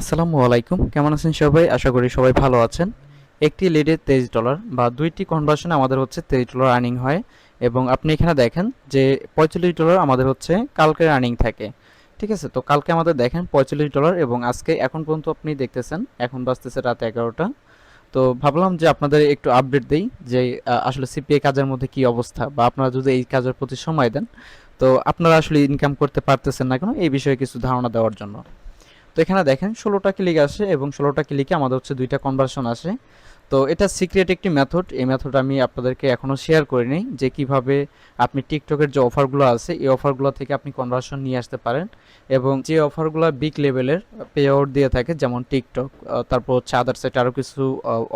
আসসালামু আলাইকুম। কেমন আছেন সবাই? আশা করি সবাই ভালো আছেন। একটি লিডে তেইশ ডলার বা দুইটি কনভার্সনে আমাদের হচ্ছে তেইশ ডলার আর্নিং হয় এবং আপনি এখানে দেখেন যে পঁয়তাল্লিশ ডলার আমাদের হচ্ছে কালকের আর্নিং থাকে। ঠিক আছে? তো কালকে আমাদের দেখেন পঁয়তাল্লিশ ডলার এবং আজকে এখন পর্যন্ত আপনি দেখতেছেন, এখন বাজতেছে রাত এগারোটা। তো ভাবলাম যে আপনাদের একটু আপডেট দিই যে আসলে সিপিএ কাজের মধ্যে কি অবস্থা বা আপনারা যদি এই কাজের প্রতি সময় দেন, তো আপনারা আসলে ইনকাম করতে পারতেছেন না কেন? এই বিষয়ে কিছু ধারণা দেওয়ার জন্য। তো এখানে দেখেন ষোলোটা ক্লিক আসে এবং ষোলোটা ক্লিকে আমাদের হচ্ছে দুইটা কনভার্সন আসে। তো এটা সিক্রেট একটি মেথড এই মেথড আমি আপনাদেরকে এখনও শেয়ার করিনি যে কীভাবে আপনি টিকটকের যে অফারগুলো আছে, এই অফারগুলো থেকে আপনি কনভার্সন নিয়ে আসতে পারেন এবং যে অফারগুলো বিগ লেভেলের পে আউট দিয়ে থাকে, যেমন টিকটক তারপর হচ্ছে আদার সাইট আরও কিছু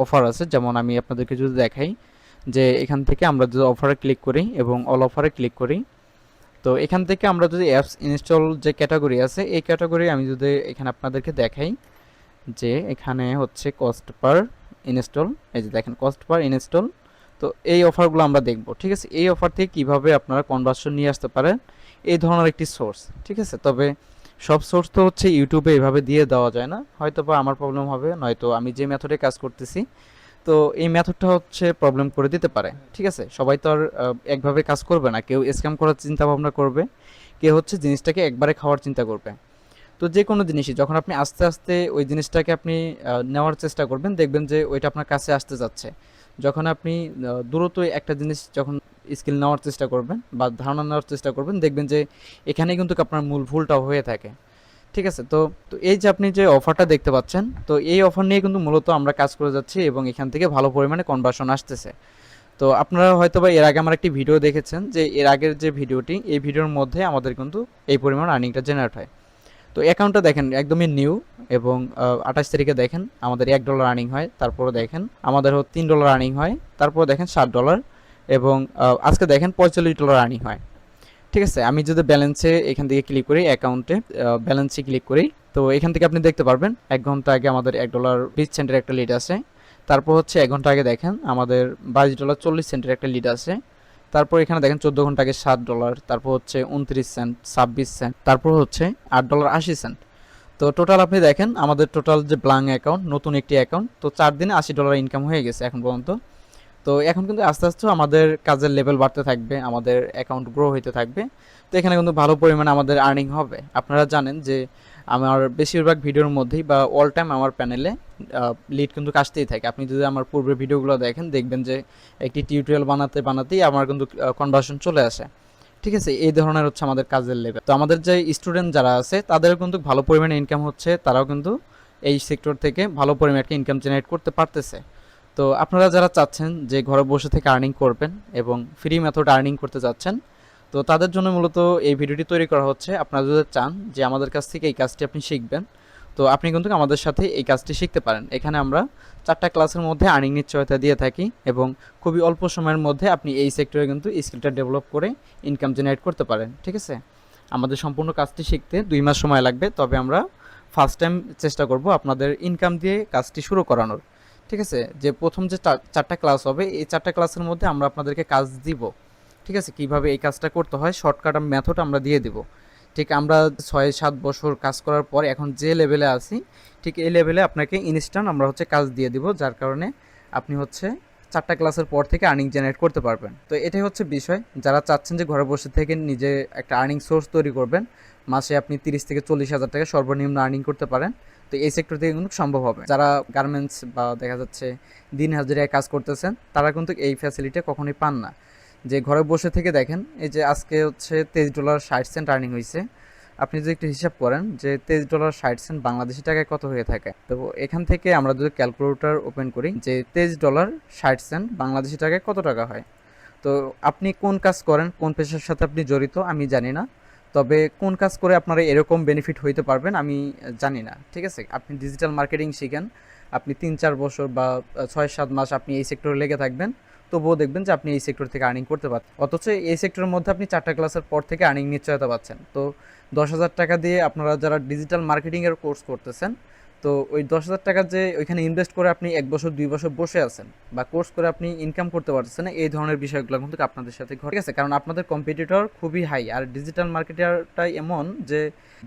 অফার আছে, যেমন আমি আপনাদেরকে যদি দেখাই যে এখান থেকে আমরা যদি অফারে ক্লিক করি এবং অল অফারে ক্লিক করি তো এখান থেকে আমরা যদি অ্যাপস ইনস্টল যে ক্যাটাগরি আছে, এই ক্যাটাগরি আমি যদি এখানে আপনাদেরকে দেখাই, যে এখানে হচ্ছে কস্ট পার ইনস্টল এই যে দেখেন কস্ট পার ইনস্টল তো এই অফারগুলো আমরা দেখব, ঠিক আছে? এই অফার থেকে কীভাবে আপনারা কনভার্সন নিয়ে আসতে পারেন, এই ধরনের একটি সোর্স ঠিক আছে? তবে সব সোর্স তো হচ্ছে ইউটিউবে এভাবে দিয়ে দেওয়া যায় না। হয়তো বা আমার প্রবলেম হবে, নয়তো আমি যে মেথডে কাজ করতেছি তো এই মেথডটা হচ্ছে প্রবলেম করে দিতে পারে, ঠিক আছে? সবাই তো আর একভাবে কাজ করবে না। কেউ স্ক্যাম করার চিন্তা ভাবনা করবে, কেউ হচ্ছে জিনিসটাকে একবারে খাওয়ার চিন্তা করবে। তো যে কোনো জিনিসই, যখন আপনি আস্তে আস্তে ওই জিনিসটাকে আপনি নেওয়ার চেষ্টা করবেন, দেখবেন যে ওইটা আপনার কাছে আসতে যাচ্ছে। যখন আপনি দ্রুত একটা জিনিস যখন স্কিল নেওয়ার চেষ্টা করবেন বা ধারণা নেওয়ার চেষ্টা করবেন, দেখবেন যে এখানে কিন্তু আপনার মূল ভুলটা হয়ে থাকে। ঠিক আছে, তো তো এই যে আপনি যে অফারটা দেখতে পাচ্ছেন, তো এই অফার নিয়ে কিন্তু মূলত আমরা কাজ করে যাচ্ছি এবং এখান থেকে ভালো পরিমাণে কনভার্সন আসতেছে। তো আপনারা হয়তো বা এর আগে আমার একটি ভিডিও দেখেছেন যে এর আগের যে ভিডিওটি এই ভিডিওর মধ্যে আমাদের কিন্তু এই পরিমাণ আর্নিংটা জেনারেট হয়। তো অ্যাকাউন্টটা দেখেন, একদমই নিউ এবং আঠাশ তারিখে দেখেন আমাদের এক ডলার আর্নিং হয়, তারপরে দেখেন আমাদের তিন ডলার আর্নিং হয়, তারপরে দেখেন ষাট ডলার এবং আজকে দেখেন পঁয়তাল্লিশ ডলার আর্নিং হয়। ঠিক আছে, আমি যদি ব্যালেন্সে এখান থেকে ক্লিক করি অ্যাকাউন্টে ব্যালেন্সে ক্লিক করি, তো এখান থেকে আপনি দেখতে পারবেন, এক ঘণ্টা আগে আমাদের এক ডলার বিশ সেন্টের একটা লিড আছে। তারপর হচ্ছে এক ঘণ্টা আগে দেখেন, আমাদের বাইশ ডলার চল্লিশ সেন্টের একটা লিড আছে। তারপর এখানে দেখেন চোদ্দ ঘণ্টা আগে সাত ডলার তারপর হচ্ছে উনত্রিশ সেন্ট ছাব্বিশ সেন্ট তারপর হচ্ছে আট ডলার আশি সেন্ট তো টোটাল আপনি দেখেন, আমাদের টোটাল যে ব্লাং অ্যাকাউন্ট নতুন একটি অ্যাকাউন্ট তো চার দিনে আশি ডলার ইনকাম হয়ে গেছে এখন পর্যন্ত। তো এখন কিন্তু আস্তে আস্তে আমাদের কাজের লেভেল বাড়তে থাকবে, আমাদের অ্যাকাউন্ট গ্রো হইতে থাকবে। তো এখানে কিন্তু ভালো পরিমাণে আমাদের আর্নিং হবে। আপনারা জানেন যে আমার বেশিরভাগ ভিডিওর মধ্যেই বা অল টাইম আমার প্যানেলে লিড কিন্তু আসতেই থাকে। আপনি যদি আমার পূর্বের ভিডিওগুলো দেখেন, দেখবেন যে একটি টিউটোরিয়াল বানাতে বানাতেই আমার কিন্তু কনভার্সন চলে আসে। ঠিক আছে? এই ধরনের হচ্ছে আমাদের কাজের লেভেল তো আমাদের যে স্টুডেন্ট যারা আছে তাদেরও কিন্তু ভালো পরিমাণে ইনকাম হচ্ছে। তারাও কিন্তু এই সেক্টর থেকে ভালো পরিমাণে একটা ইনকাম জেনারেট করতে পারতেছে। তো আপনারা যারা চাচ্ছেন যে ঘরে বসে থেকে আর্নিং করবেন এবং ফ্রি মেথড আর্নিং করতে চাচ্ছেন, তো তাদের জন্য মূলত এই ভিডিওটি তৈরি করা হচ্ছে। আপনারা যদি চান যে আমাদের কাছ থেকে এই কাজটি আপনি শিখবেন, তো আপনি কিন্তু আমাদের সাথে এই কাজটি শিখতে পারেন। এখানে আমরা চারটা ক্লাসের মধ্যে আর্নিং নিশ্চয়তা দিয়ে থাকি এবং খুবই অল্প সময়ের মধ্যে আপনি এই সেক্টরে কিন্তু স্কিলটা ডেভেলপ করে ইনকাম জেনারেট করতে পারেন, ঠিক আছে? আমাদের সম্পূর্ণ কাজটি শিখতে দুই মাস সময় লাগবে, তবে আমরা ফার্স্ট টাইম চেষ্টা করব আপনাদের ইনকাম দিয়ে কাজটি শুরু করানোর। ঠিক আছে? যে প্রথম যে চার- চারটা ক্লাস হবে, এই চারটা ক্লাসের মধ্যে আমরা আপনাদেরকে কাজ দিব। ঠিক আছে? কীভাবে এই কাজটা করতে হয় শর্টকাট মেথড আমরা দিয়ে দিব। ঠিক, আমরা ছয়, সাত বছর কাজ করার পর এখন যে লেভেলে আছি, ঠিক, এই লেভেলে আপনাকে ইনস্ট্যান্ট আমরা হচ্ছে কাজ দিয়ে দিব, যার কারণে আপনি হচ্ছে চারটা ক্লাসের পর থেকে আর্নিং জেনারেট করতে পারবেন। তো এটাই হচ্ছে বিষয়। যারা চাচ্ছেন যে ঘরে বসে থেকে নিজে একটা আর্নিং সোর্স তৈরি করবেন, মাসে আপনি তিরিশ থেকে চল্লিশ হাজার টাকা সর্বনিম্ন আর্নিং করতে পারেন। তো এই সেক্টর থেকে কিন্তু সম্ভব হবে। যারা গার্মেন্টস বা দেখা যাচ্ছে দিন হাজিরায় কাজ করতেছেন, তারা কিন্তু এই ফ্যাসিলিটি কখনোই পান না। যে ঘরে বসে থেকে দেখেন, এই যে আজকে হচ্ছে তেইশ ডলার ষাট সেন্ট আর্নিং হয়েছে আপনি যদি একটু হিসাব করেন যে তেইশ ডলার ষাট সেন্ট বাংলাদেশি টাকায় কত হয়ে থাকে? তো এখান থেকে আমরা যদি ক্যালকুলেটর ওপেন করি যে তেইশ ডলার ষাট সেন্ট বাংলাদেশি টাকায় কত টাকা হয়? তো আপনি কোন কাজ করেন? কোন পেশার সাথে আপনি জড়িত? আমি জানি না। তবে কোন কাজ করে আপনারা এরকম বেনিফিট হইতে পারবেন আমি জানি না, ঠিক আছে? আপনি ডিজিটাল মার্কেটিং শিখেন, আপনি তিন চার বছর বা ছয় সাত মাস আপনি এই সেক্টরে লেগে থাকবেন, তবুও দেখবেন যে আপনি এই সেক্টর থেকে আর্নিং করতে পারছেন। অথচ এই সেক্টরের মধ্যে আপনি চারটা ক্লাসের পর থেকে আর্নিং নিশ্চয়তা পাচ্ছেন। তো দশ হাজার টাকা দিয়ে আপনারা যারা ডিজিটাল মার্কেটিংয়ের কোর্স করতেছেন, তো ওই দশ হাজার টাকা যে ওইখানে ইনভেস্ট করে আপনি এক বছর, দুই বছর বসে আছেন বা কোর্স করে আপনি ইনকাম করতে পারতেছেন, এই ধরনের বিষয়গুলো কিন্তু আপনাদের সাথে ঘটে। গেছে কারণ আপনাদের কম্পিটিটর খুবই হাই আর ডিজিটাল মার্কেটারটাই এমন যে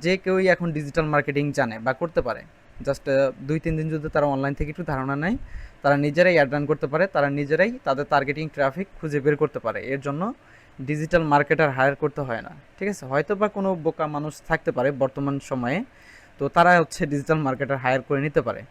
যে কেউই এখন ডিজিটাল মার্কেটিং জানে বা করতে পারে। জাস্ট দুই, তিন দিন যদি তারা অনলাইন থেকে একটু ধারণা নেয়, তারা নিজেরাই অ্যাড রান করতে পারে, তারা নিজেরাই তাদের টার্গেটিং ট্রাফিক খুঁজে বের করতে পারে। এর জন্য ডিজিটাল মার্কেটার হায়ার করতে হয় না। ঠিক আছে? হয়তো বা কোনো বোকা মানুষ থাকতে পারে বর্তমান সময়ে। তো তারা হচ্ছে ডিজিটাল মার্কেটার হায়ার করে নিতে পারে।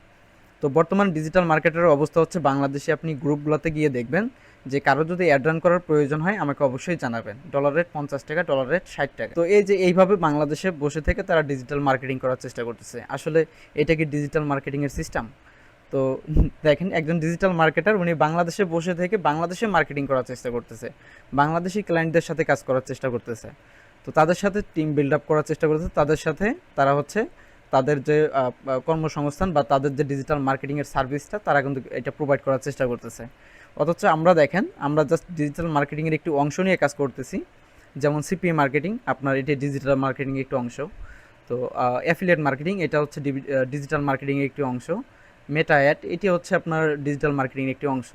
তো বর্তমান ডিজিটাল মার্কেটের অবস্থা হচ্ছে বাংলাদেশে আপনি গ্রুপগুলোতে গিয়ে দেখবেন যে কারও যদি অ্যাড রান করার প্রয়োজন হয়, আমাকে অবশ্যই জানাবেন। ডলার রেট পঞ্চাশ টাকা ডলার রেট ষাট টাকা। তো এই যে এইভাবে বাংলাদেশে বসে থেকে তারা ডিজিটাল মার্কেটিং করার চেষ্টা করতেছে। আসলে এটা কি ডিজিটাল মার্কেটিংয়ের সিস্টেম তো দেখেন, একজন ডিজিটাল মার্কেটার উনি বাংলাদেশে বসে থেকে বাংলাদেশে মার্কেটিং করার চেষ্টা করতেছে। বাংলাদেশি ক্লায়েন্টদের সাথে কাজ করার চেষ্টা করতেছে। তো তাদের সাথে টিম বিল্ড আপ করার চেষ্টা করতেছে। তাদের সাথে তারা হচ্ছে তাদের যে কর্মসংস্থান বা তাদের যে ডিজিটাল মার্কেটিংয়ের সার্ভিসটা তারা কিন্তু এটা প্রোভাইড করার চেষ্টা করতেছে। অথচ আমরা দেখেন, আমরা জাস্ট ডিজিটাল মার্কেটিংয়ের একটি অংশ নিয়ে কাজ করতেছি। যেমন সিপিএ মার্কেটিং আপনার এটি ডিজিটাল মার্কেটিংয়ের একটি অংশ। তো অ্যাফিলিয়েট মার্কেটিং এটা হচ্ছে ডিজিটাল মার্কেটিংয়ের একটি অংশ। মেটা অ্যাড এটি হচ্ছে আপনার ডিজিটাল মার্কেটিংয়ের একটি অংশ।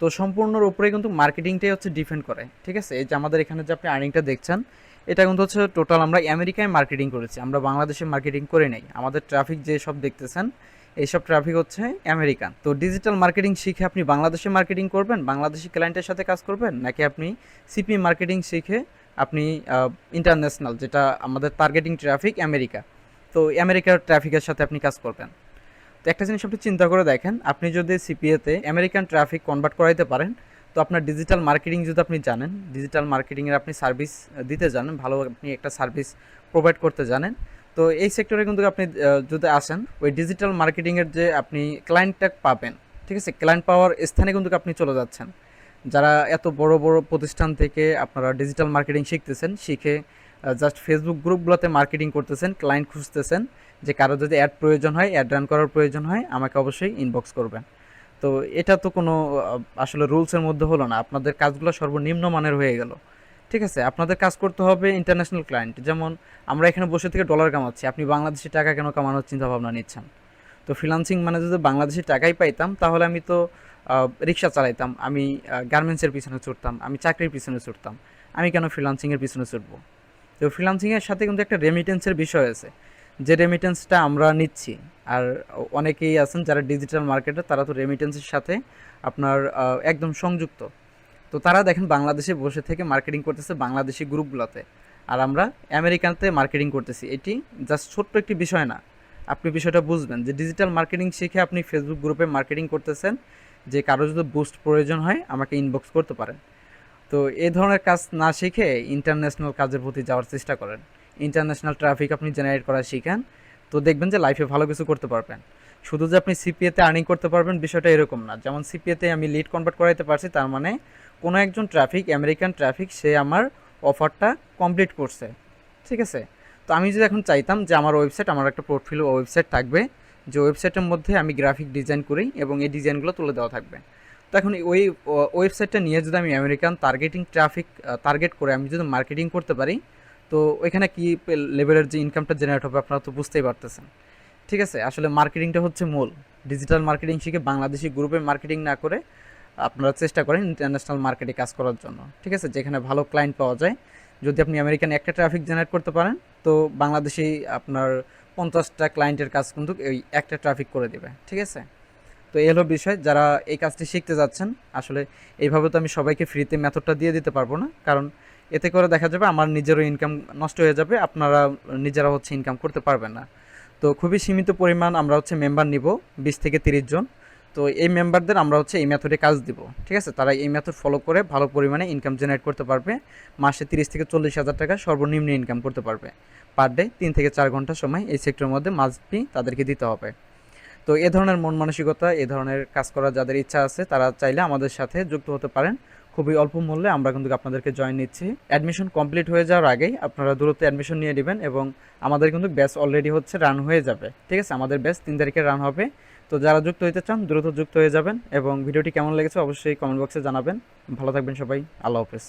তো, সম্পূর্ণর উপরে কিন্তু মার্কেটিংটাই হচ্ছে ডিপেন্ড করে, ঠিক আছে? এই যে আমাদের এখানে যে আপনি আর্নিংটা দেখছেন, এটা কিন্তু হচ্ছে টোটাল আমরা আমেরিকায় মার্কেটিং করেছি। আমরা বাংলাদেশে মার্কেটিং করে নেই। আমাদের ট্রাফিক যে সব দেখতেছেন এইসব ট্রাফিক হচ্ছে আমেরিকান তো ডিজিটাল মার্কেটিং শিখে আপনি বাংলাদেশে মার্কেটিং করবেন? বাংলাদেশি ক্লায়েন্টের সাথে কাজ করবেন? নাকি আপনি সিপি মার্কেটিং শিখে আপনি ইন্টারন্যাশনাল যেটা আমাদের টার্গেটিং ট্রাফিক আমেরিকা তো আমেরিকার ট্রাফিকের সাথে আপনি কাজ করবেন। তো একটা জিনিস আপনি চিন্তা করে দেখেন, আপনি যদি সিপিএতে আমেরিকান ট্রাফিক কনভার্ট করাইতে পারেন, তো আপনার ডিজিটাল মার্কেটিং যদি আপনি জানেন ডিজিটাল মার্কেটিংয়ের আপনি সার্ভিস দিতে জানেন, ভালো আপনি একটা সার্ভিস প্রোভাইড করতে জানেন তো এই সেক্টরে কিন্তু আপনি যদি আসেন, ওই ডিজিটাল মার্কেটিংয়ের যে আপনি ক্লায়েন্টটা পাবেন, ঠিক আছে? ক্লায়েন্ট পাওয়ার স্থানে কিন্তু আপনি চলে যাচ্ছেন। যারা এত বড় বড় প্রতিষ্ঠান থেকে আপনারা ডিজিটাল মার্কেটিং শিখতেছেন, শিখে জাস্ট ফেসবুক গ্রুপগুলোতে মার্কেটিং করতেছেন ক্লায়েন্ট খুঁজতেছেন যে কারও যদি অ্যাড প্রয়োজন হয় অ্যাড রান করার প্রয়োজন হয়, আমাকে অবশ্যই ইনবক্স করবেন। তো এটা তো কোনো আসলে রুলসের মধ্যে হলো না। আপনাদের কাজগুলো সর্বনিম্ন মানের হয়ে গেল। ঠিক আছে, আপনাদের কাজ করতে হবে ইন্টারন্যাশনাল ক্লায়েন্ট যেমন আমরা এখানে বসে থেকে ডলার কামাচ্ছি, আপনি বাংলাদেশি টাকা কেন কামানোর চিন্তা ভাবনা নিচ্ছেন? তো ফ্রিলান্সিং মানে যদি বাংলাদেশি টাকাই পাইতাম, তাহলে আমি তো রিক্সা চালাইতাম, আমি গার্মেন্টসের পিছনে ছুটতাম আমি চাকরির পিছনে ছুটতাম আমি কেন ফ্রিলান্সিংয়ের পিছনে ছুটবো তো ফ্রিলান্সিংয়ের সাথে কিন্তু একটা রেমিটেন্সের বিষয় আছে, যে রেমিটেন্সটা আমরা নিচ্ছি, আর অনেকেই আছেন যারা ডিজিটাল মার্কেটে তারা তো রেমিটেন্সের সাথে আপনার একদম সংযুক্ত। তো তারা দেখেন বাংলাদেশে বসে থেকে মার্কেটিং করতেছে বাংলাদেশি গ্রুপগুলোতে। আর আমরা আমেরিকাতে মার্কেটিং করতেছি। এটি জাস্ট ছোট্ট একটি বিষয় না। আপনি বিষয়টা বুঝবেন যে ডিজিটাল মার্কেটিং শিখে আপনি ফেসবুক গ্রুপে মার্কেটিং করতেছেন যে কারও যদি বুস্ট প্রয়োজন হয়, আমাকে ইনবক্স করতে পারেন। তো এই ধরনের কাজ না শিখে ইন্টারন্যাশনাল কাজের প্রতি যাওয়ার চেষ্টা করেন। ইন্টারন্যাশনাল ট্রাফিক আপনি জেনারেট করা শিখেন। তো দেখবেন যে লাইফে ভালো কিছু করতে পারবেন। শুধু যে আপনি সিপিএতে আর্নিং করতে পারবেন বিষয়টা এরকম না। যেমন সিপিএতে আমি লিড কনভার্ট করাইতে পারছি, তার মানে কোনো একজন ট্রাফিক আমেরিকান ট্রাফিক সে আমার অফারটা কমপ্লিট করছে। ঠিক আছে? তো আমি যদি এখন চাইতাম যে আমার ওয়েবসাইট আমার একটা পোর্টফোলিও ওয়েবসাইট থাকবে, যে ওয়েবসাইটের মধ্যে আমি গ্রাফিক ডিজাইন করি এবং এই ডিজাইনগুলো তুলে দেওয়া থাকবে। তো এখন ওই ওয়েবসাইটটা নিয়ে যদি আমি আমেরিকান টার্গেটিং ট্রাফিক টার্গেট করে আমি যদি মার্কেটিং করতে পারি, তো ওইখানে কী লেভেলের যে ইনকামটা জেনারেট হবে আপনারা তো বুঝতেই পারতেছেন। ঠিক আছে, আসলে মার্কেটিংটা হচ্ছে মূল। ডিজিটাল মার্কেটিং শিখে বাংলাদেশি গ্রুপে মার্কেটিং না করে আপনারা চেষ্টা করেন ইন্টারন্যাশনাল মার্কেটে কাজ করার জন্য। ঠিক আছে, যেখানে ভালো ক্লায়েন্ট পাওয়া যায়। যদি আপনি আমেরিকান একটা ট্রাফিক জেনারেট করতে পারেন, তো বাংলাদেশি আপনার পঞ্চাশটা ক্লায়েন্টের কাজ কিন্তু এই একটা ট্রাফিক করে দেবে। ঠিক আছে? তো এই হলো বিষয়, যারা এই কাজটি শিখতে যাচ্ছেন, আসলে এইভাবে তো আমি সবাইকে ফ্রিতে মেথডটা দিয়ে দিতে পারব না। কারণ এতে করে দেখা যাবে আমার নিজেরও ইনকাম নষ্ট হয়ে যাবে, আপনারা নিজেরা হচ্ছে ইনকাম করতে পারবেন না। তো খুবই সীমিত পরিমাণ আমরা হচ্ছে মেম্বার নিব, বিশ থেকে তিরিশ জন। তো এই মেম্বারদের আমরা হচ্ছে এই মেথডে কাজ দিব, ঠিক আছে? তারা এই মেথড ফলো করে ভালো পরিমাণে ইনকাম জেনারেট করতে পারবে। মাসে তিরিশ থেকে চল্লিশ হাজার টাকা সর্বনিম্ন ইনকাম করতে পারবে। পার ডে তিন থেকে চার ঘণ্টা সময় এই সেক্টরের মধ্যে মাস্ট বি তাদেরকে দিতে হবে। তো এ ধরনের মন মানসিকতা, এ ধরনের কাজ করার যাদের ইচ্ছা আছে, তারা চাইলে আমাদের সাথে যুক্ত হতে পারেন। খুবই অল্প মূল্যে আমরা কিন্তু আপনাদেরকে জয়েন নিচ্ছি। অ্যাডমিশন কমপ্লিট হয়ে যাওয়ার আগেই আপনারা দ্রুত অ্যাডমিশন নিয়ে নেবেন এবং আমাদের কিন্তু ব্যাচ অলরেডি হচ্ছে রান হয়ে যাবে। ঠিক আছে? আমাদের ব্যাচ তিন তারিখে রান হবে। তো যারা যুক্ত হইতে চান, দ্রুত যুক্ত হয়ে যাবেন এবং ভিডিওটি কেমন লেগেছে অবশ্যই কমেন্ট বক্সে জানাবেন। ভালো থাকবেন সবাই। আল্লাহ হাফেজ।